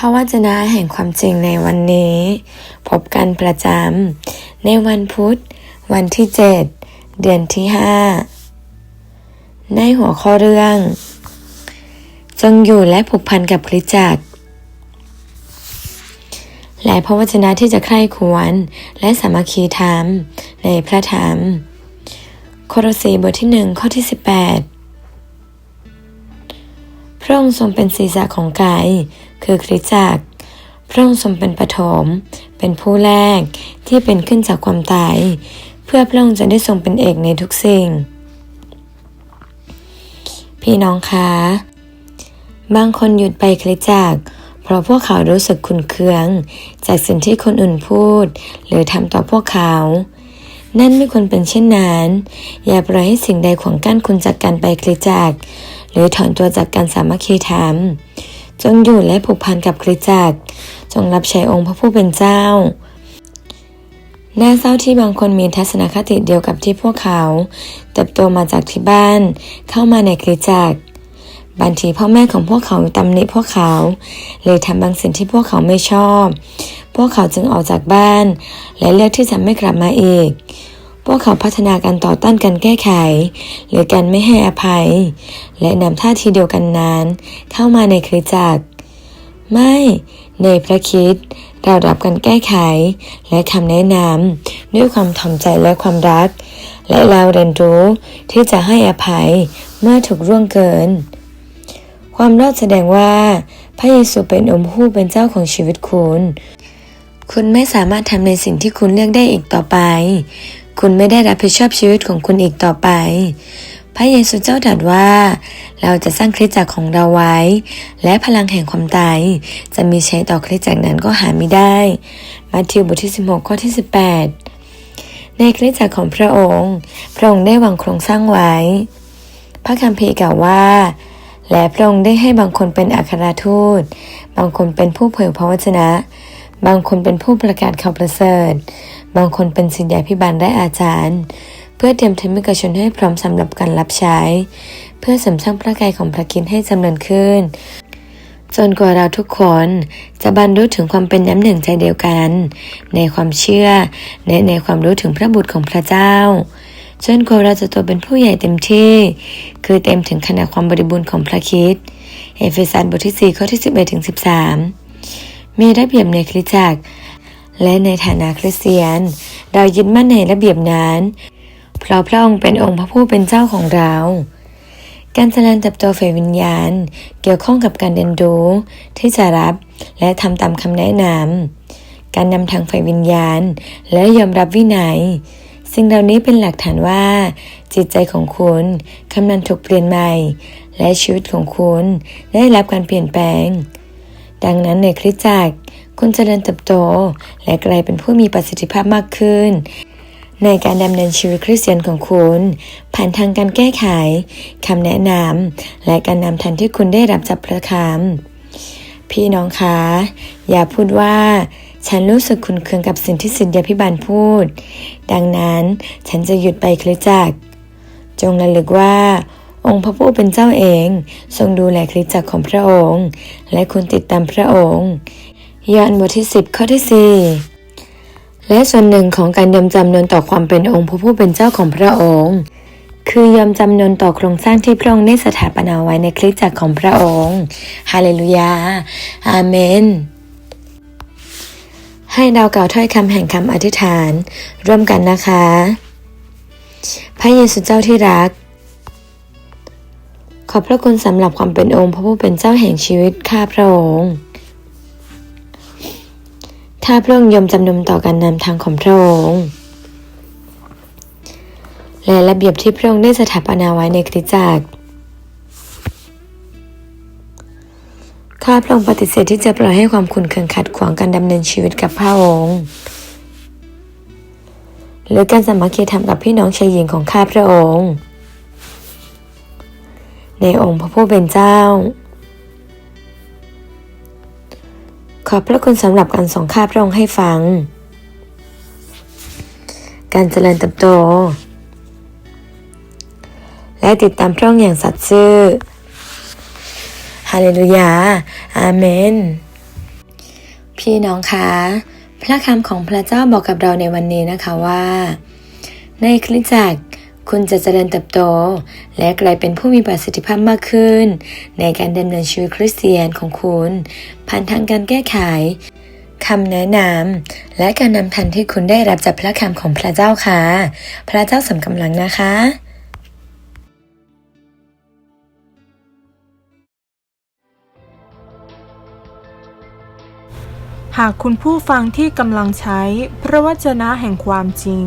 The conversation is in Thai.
พระวจนะแห่งความจริงในวันนี้ พบกันประจำในวันพุธ วันที่ 7 เดือนที่ 5 ในหัวข้อเรื่อง จงอยู่และผูกพันกับคริสตจักรและพระวจนะที่จะใคร่ควรและสามัคคีธรรมในพระธรรม โครสีบทที่หนึ่งข้อที่ 18 ระองค์ทรงเป็นศีรษะของกาย คือคริสตจักร พระองค์ทรงเป็นปฐม เป็นผู้แรกที่เป็นขึ้นจากความตาย เพื่อพระองค์จะได้ทรงเป็นเอกในทุกสิ่ง พี่น้องคะ บางคนหยุดไปคริสตจักร เพราะพวกเขารู้สึกขุนเคือง จากสิ่งที่คนอื่นพูด หรือทำต่อพวกเขานั่นไม่ควรเป็นเช่นนั้น อย่าปล่อยให้สิ่งใดขวางกั้นคุณจากการไปคริสตจักร รือถอนตัวจากการสามัคคีธรรม จงอยู่และผูกพันกับคริสตจักร จงรับใช้องค์พระผู้เป็นเจ้าน่าเศร้าที่บางคนมีทัศนคติเดียวกับที่พวกเขา เติบโตมาจากที่บ้าน เข้ามาในคริสตจักรบางทีพ่อแม่ของพวกเขาตำหนิพวกเขาเลยทำบางสิ่งที่พวกเขาไม่ชอบ พวกเขาจึงออกจากบ้าน และเลือกที่จะไม่กลับมาอีก พวกเขาพัฒนาการต่อต้านการแก้ไข หรือการไม่ให้อภัย และนำท่าทีเดียวกันนั้น เข้ามาในคริสตจักร ไม่ในพระคิดเรารับการแก้ไข และคำแนะนำด้วยความถ่อมใจและความรัก และเราเรียนรู้ที่จะให้อภัยเมื่อถูกร่วงเกิน ความรอดแสดงว่า พระเยซูเป็นองค์ผู้เป็นเจ้าของชีวิตคุณ คุณไม่สามารถทำในสิ่งที่คุณเลือกได้อีกต่อไป คุณไม่ได้รับผิดชอบชีวิตของคุณอีกต่อไป พระเยซูเจ้าตรัสว่า เราจะสร้างคริสตจักรของเราไว้ และพลังแห่งความตายจะมีใช้ต่อคริสตจักรนั้นก็หาไม่ได้ มัทธิวบทที่ 16 ข้อที่ 18 ในคริสตจักรของพระองค์ พระองค์ได้วางโครงสร้างไว้ พระคัมภีร์กล่าวว่าและพระองค์ได้ให้บางคนเป็นอัครทูต บางคนเป็นผู้เผยพระวจนะ บางคนเป็นผู้ประกาศข่าวประเสริฐ บางคนเป็นศิษยาพิบาลและอาจารย์ เพื่อเตรียมทำให้กชนให้พร้อมสำหรับการรับใช้ เพื่อเสริมสร้างพระกายของพระคิดให้จำเริญขึ้น จนกว่าเราทุกคนจะบรรลุถึงความเป็นน้ำหนึ่งใจเดียวกัน ในความเชื่อและในความรู้ถึงพระบุตรของพระเจ้าจนกว่าเราจะโตเป็นผู้ใหญ่เต็มที่ คือเต็มถึงขนาดความบริบูรณ์ของพระคิดเอเฟซัสบทที่ 4 ข้อที่ 11ถึง13 มีระเบียบในคริสตจักร และในฐานะคริสเตียน เรายึดมั่นในระเบียบนั้น เพราะพระองค์เป็นองค์พระผู้เป็นเจ้าของเรา การเจริญเติบโตฝ่ายวิญญาณ เกี่ยวข้องกับการเรียนรู้ที่จะรับและทำตามคำแนะนำการนำทางฝ่ายวิญญาณ และยอมรับวินัยสิ่งเหล่านี้เป็นหลักฐานว่า จิตใจของคุณกำลังถูกเปลี่ยนใหม่ และชีวิตของคุณได้รับการเปลี่ยนแปลง ดังนั้นในคริสตจักร คุณจเจริญเติบโต และกลายเป็นผู้มีประสิทธิภาพมากขึ้น ในการดำเนินชีวิตคริสเตียนของคุณ ผ่านทางการแก้ไขคำแนะนำและการนำทันที่คุณได้รับจากพระคำพี่น้องคะ อย่าพูดว่าฉันรู้สึกขุนเคืองกับสิ่งที่สิทธยาพิบาลพูด ดังนั้นฉันจะหยุดไปคริสจักร จงระลึกว่า องค์พระผู้เป็นเจ้าเอง ทรงดูแลคริสจักรของพระองค์ และคุณติดตามพระองค์ ยอห์นบทที่ 10 ข้อที่ 4 และส่วนหนึ่งของการยอมจำนนต่อความเป็นองค์พระผู้เป็นเจ้าของพระองค์ คือยอมจำนนต่อโครงสร้างที่พระองค์ได้สถาปนาไว้ในคริสตจักรของพระองค์ฮาเลลูยา อาเมนให้เรากล่าวถ้อยคำแห่งคำอธิษฐาน ร่วมกันนะคะ พระเยซูเจ้าที่รัก ขอบพระคุณสำหรับความเป็นองค์พระผู้เป็นเจ้าแห่งชีวิตข้าพระองค์ ข้าพระองค์ยอมจำนนต่อการนำทางของพระองค์และระเบียบที่พระองค์ได้สถาปนาไว้ในคริสตจักร ข้าพระองค์ปฏิเสธที่จะปล่อยให้ความขุ่นเคืองขัดขวางการดำเนินชีวิตกับพระองค์ หรือการสมัคคีธรรมกับพี่น้องชายหญิงของข้าพระองค์ ในองค์พระผู้เป็นเจ้า ขอบพระคุณสำหรับการส่งข้าพระองค์ให้ฟัง การเจริญเติบโต และติดตามพระองค์อย่างสัตย์ซื่อฮาเลลูยา อาเมน พี่น้องคะ พระคำของพระเจ้าบอกกับเราในวันนี้นะคะว่า ในคริสตจักร คุณจะเจริญเติบโต และกลายเป็นผู้มีประสิทธิภาพมากขึ้น ในการดำเนินชีวิตคริสเตียนของคุณ ผ่านทางการแก้ไขคำแนะนำและการนำทันที่คุณได้รับจากพระคำของพระเจ้าค่ะ พระเจ้าสำกำลังนะคะหากคุณผู้ฟังที่กำลังใช้พระวจนะแห่งความจริง